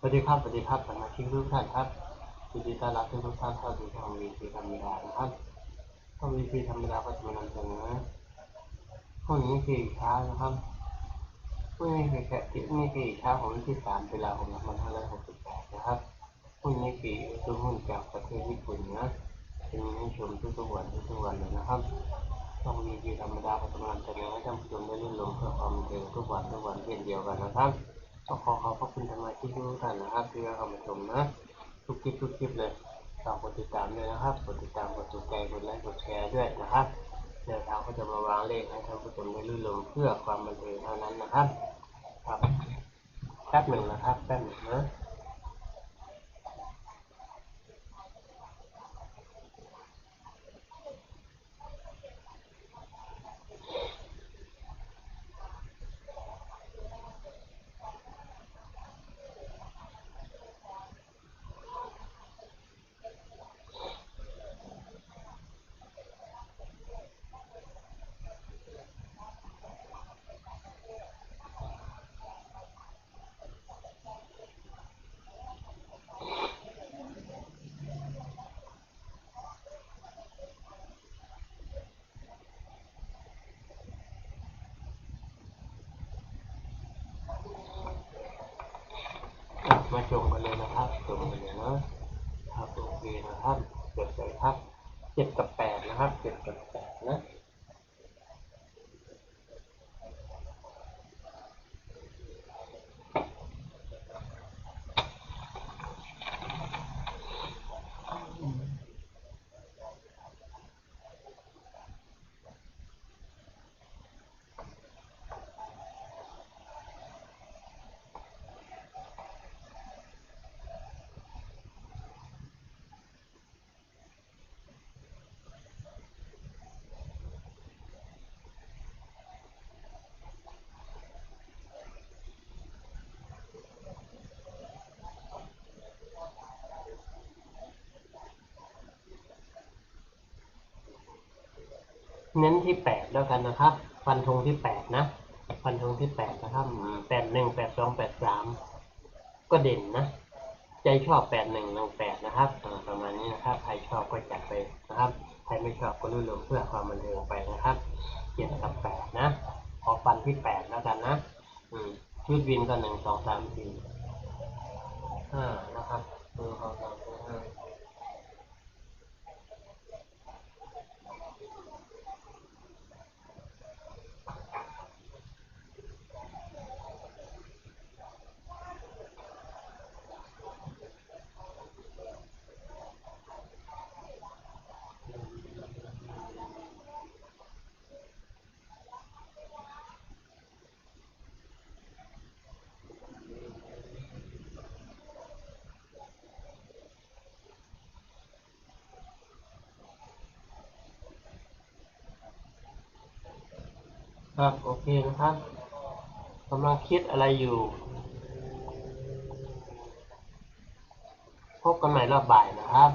สวัสดีครับสวัสดีครับสมาชิกทุกท่านครับยินดีต้อนรับทุกท่านเข้าสู่ช่องวีซีธรรมดานะครับช่องวีซีธรรมดาก็จะมานำเสนอพรุ่งนี้คือเช้านะครับพรุ่งนี้คือแค่ที่นี่คือเช้าของวันที่สามตุลาคมสองพันห้าร้อยหกสิบแปดนะครับพรุ่งนี้คือตัวหุ้นจากประเทศญี่ปุ่นนะจะมีให้ชมทุกๆวันทุกๆวันเลยนะครับช่องวีซีธรรมดาก็จะมานำเสนอให้ท่านผู้ชมได้รื่นรมเพื่อความบันเทิงทุกวันทุกวันเช่นเดียวกันนะครับ ก็ขอขอบพระคุณสมาชิกทุกท่านนะครับที่เข้ามาชมนะ ทุกคลิปทุกคลิปเลยฝากกดติดตามด้วยนะครับ กดติดตาม กดถูกใจ กดไลค์ กดแชร์ด้วยนะครับเดี๋ยวทางก็จะมาวางเลขให้ท่านผู้ชมได้ลื่นลมเพื่อความบันเทิงเท่านั้นนะครับ ครับแป๊บหนึ่งนะครับแป๊บหนึ่งนะ อะมาชมกันเลยนะครับชมกันเลยนะครับโอเคนะครับเจ็ดเลยครับเจ็ดกับแปดนะครับเจ็ดกับแปดนะ เน้นที่แปดแล้วกันนะครับ ฟันธงที่แปดนะ ฟันธงที่แปดนะครับแปดหนึ่งแปดสองแปดสามก็เด่นนะ ใจชอบแปดหนึ่งหนึ่งแปดนะครับประมาณนี้นะครับ ใครชอบก็จัดไปนะครับ ใครไม่ชอบก็รุ่นลมเพื่อความบันเทิงไปนะครับเจ็ดกับแปดนะ ขอฟันที่แปดแล้วกันนะ อืมชุดวินก็หนึ่งสองสามสี่ห้านะครับหนึ่งสองสามสี่ห้า ครับ โอเคนะครับกำลังคิดอะไรอยู่ พบกันใหม่รอบบ่ายนะครับ